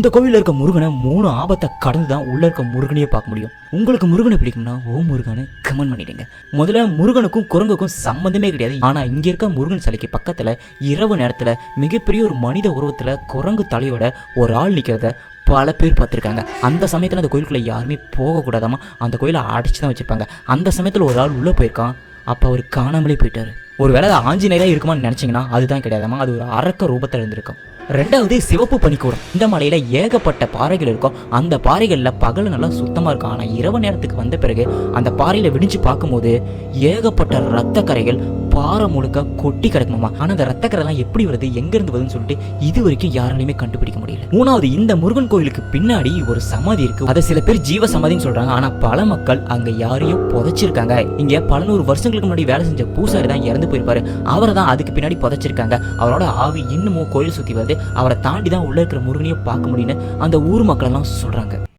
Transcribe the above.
இந்த கோவிலில் இருக்க முருகனை மூணு ஆபத்தை கடந்து தான் உள்ள இருக்க முருகனையே பார்க்க முடியும். உங்களுக்கு முருகனை பிடிக்கும்னா ஓ முருகனை கமெண்ட் பண்ணிடுங்க. முதல்ல முருகனுக்கும் குரங்குக்கும் சம்மந்தமே கிடையாது. ஆனால் இங்கே இருக்க முருகன் சிலைக்கு பக்கத்தில் இரவு நேரத்தில் மிகப்பெரிய ஒரு மனித உருவத்தில் குரங்கு தலையோட ஒரு ஆள் நிற்கிறத பல பேர் பார்த்துருக்காங்க. அந்த சமயத்தில் அந்த கோயிலுக்குள்ளே யாருமே போகக்கூடாதாமா? அந்த கோயிலை அடைச்சு தான் வச்சுருப்பாங்க. அந்த சமயத்தில் ஒரு ஆள் உள்ளே போயிருக்கான். அப்போ அவர் காணாமலே போயிட்டார். ஒரு வேளை அது ஆஞ்சநேயராக இருக்குமான்னு நினச்சிங்கன்னா அதுதான் கிடையாதாமா? அது ஒரு அரக்க ரூபத்தில் இருந்திருக்கும். ரெண்டாவது சிவப்பு பனிக்கூடம். இந்த மலையில ஏகப்பட்ட பாறைகள் இருக்கும். அந்த பாறைகளில் பகல் நல்லா சுத்தமாக இருக்கும். ஆனால் இரவு நேரத்துக்கு வந்த பிறகு அந்த பாறையில் விடிஞ்சு பார்க்கும்போது ஏகப்பட்ட ரத்த கரைகள் பாறை முழுக்க கொட்டி கிடக்குமாமா. ஆனால் அந்த ரத்த கரைலாம் எப்படி வருது? எங்கேருந்து வருதுன்னு சொல்லிட்டு இது வரைக்கும் யாராலையுமே கண்டுபிடிக்க முடியல. மூணாவது இந்த முருகன் கோயிலுக்கு பின்னாடி ஒரு சமாதி இருக்கு. அதை சில பேர் ஜீவ சமாதின்னு சொல்றாங்க. ஆனா பல மக்கள் அங்க யாரையும் புதைச்சிருக்காங்க. இங்க பல நூறு வருஷங்களுக்கு முன்னாடி வேலை செஞ்ச பூசாரி தான் இறந்து போயிருப்பாரு. அவரை தான் அதுக்கு பின்னாடி புதைச்சிருக்காங்க. அவரோட ஆவி இன்னமும் கோயில் சுத்தி வருது. அவரை தாண்டி தான் உள்ள இருக்கிற முருகனையும் பார்க்க முடியும்னு அந்த ஊர் மக்கள் எல்லாம் சொல்றாங்க.